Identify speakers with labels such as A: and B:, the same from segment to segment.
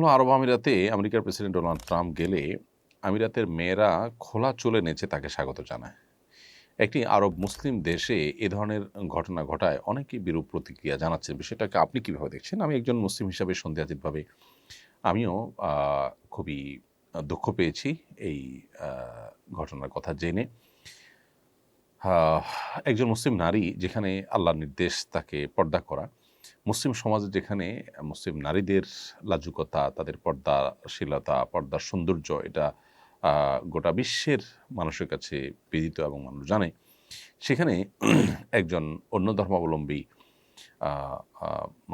A: হলো আরব আমিরাতে আমেরিকার প্রেসিডেন্ট ডোনাল্ড ট্রাম্প গেলে আমিরাতের মেয়েরা খোলা চলে নেচে তাকে স্বাগত জানায়। একটি আরব মুসলিম দেশে এ ধরনের ঘটনা ঘটায় অনেকেই বিরূপ প্রতিক্রিয়া জানাচ্ছেন। বিষয়টাকে আপনি কীভাবে দেখছেন? আমি একজন মুসলিম হিসাবে সন্দেহাতীতভাবে আমিও খুবই দুঃখ পেয়েছি এই ঘটনার কথা জেনে। একজন মুসলিম নারী যেখানে আল্লাহর নির্দেশ তাকে পর্দা করা মুসলিম সমাজে যেখানে মুসলিম নারীদের লাজুকতা, তাদের পর্দাশীলতা, পর্দার সৌন্দর্য, এটা গোটা বিশ্বের মানুষের কাছে বিদিত এবং মানুষ জানে, সেখানে একজন অন্য ধর্মাবলম্বী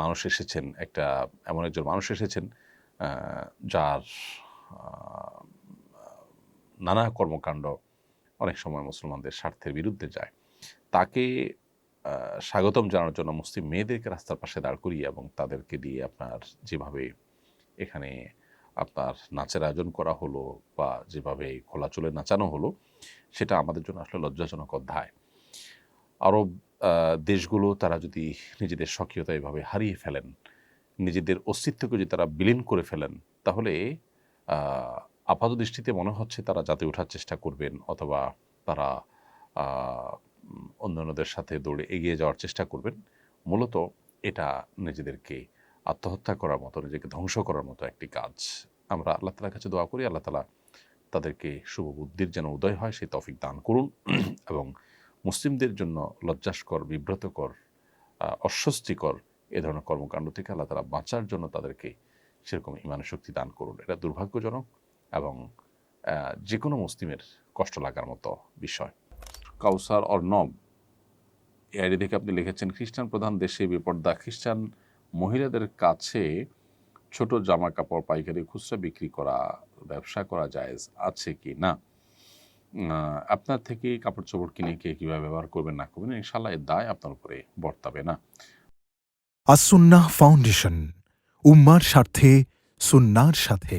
A: মানুষ এসেছেন, একটা, এমন একজন মানুষ এসেছেন যার নানা কর্মকাণ্ড অনেক সময় মুসলমানদের স্বার্থের বিরুদ্ধে যায়। তাকে স্বাগতম জানানোর জন্য মুসলিম মেয়েদেরকে রাস্তার পাশে দাঁড় করিয়ে এবং তাদেরকে দিয়ে আপনার যেভাবে এখানে আপনার নাচের আয়োজন করা হলো বা যেভাবে খোলা চুলে নাচানো হলো, সেটা আমাদের জন্য আসলে লজ্জাজনক অধ্যায়। আরব দেশগুলো তারা যদি নিজেদের স্বকীয়তা এভাবে হারিয়ে ফেলেন, নিজেদের অস্তিত্বকে যদি তারা বিলীন করে ফেলেন, তাহলে আপাত দৃষ্টিতে মনে হচ্ছে তারা যাতে ওঠার চেষ্টা করবেন অথবা তারা অন্যান্যদের সাথে দৌড়ে এগিয়ে যাওয়ার চেষ্টা করবেন। মূলত এটা নিজেদেরকে আত্মহত্যা করার মতো, নিজেকে ধ্বংস করার মতো একটি কাজ। আমরা আল্লাহ তালার কাছে দোয়া করি, আল্লাহ তালা তাদেরকে শুভ বুদ্ধির যেন উদয় হয়, সেই তফিক দান করুন। এবং মুসলিমদের জন্য লজ্জাস্কর, বিব্রতকর অস্বস্তিকর এ ধরনের কর্মকাণ্ড থেকে আল্লাহ তালা বাঁচার জন্য তাদেরকে সেরকম ইমানের শক্তি দান করুন। এটা দুর্ভাগ্যজনক এবং যে কোনো মুসলিমের কষ্ট লাগার মতো বিষয়। কাউসার অর নব। এই আইডি থেকে আপনি লিখেছেন, খ্রিস্টান প্রধান দেশে বিপর্দা। খ্রিস্টান মহিলাদের কাছে ছোট জামা কাপড় পাইকারি খুচরা বিক্রি করা, ব্যবসা করা জায়েজ আছে কি না? আপনার থেকে কাপড় চোপড় কিনে কে কীভাবে ব্যবহার করবেন, না করবেন ইনশাল্লাহ এর দায় আপনার উপরে বর্তাবে না।
B: আসুন্নাহ ফাউন্ডেশন, উম্মার স্বার্থে, সুন্নার সাথে।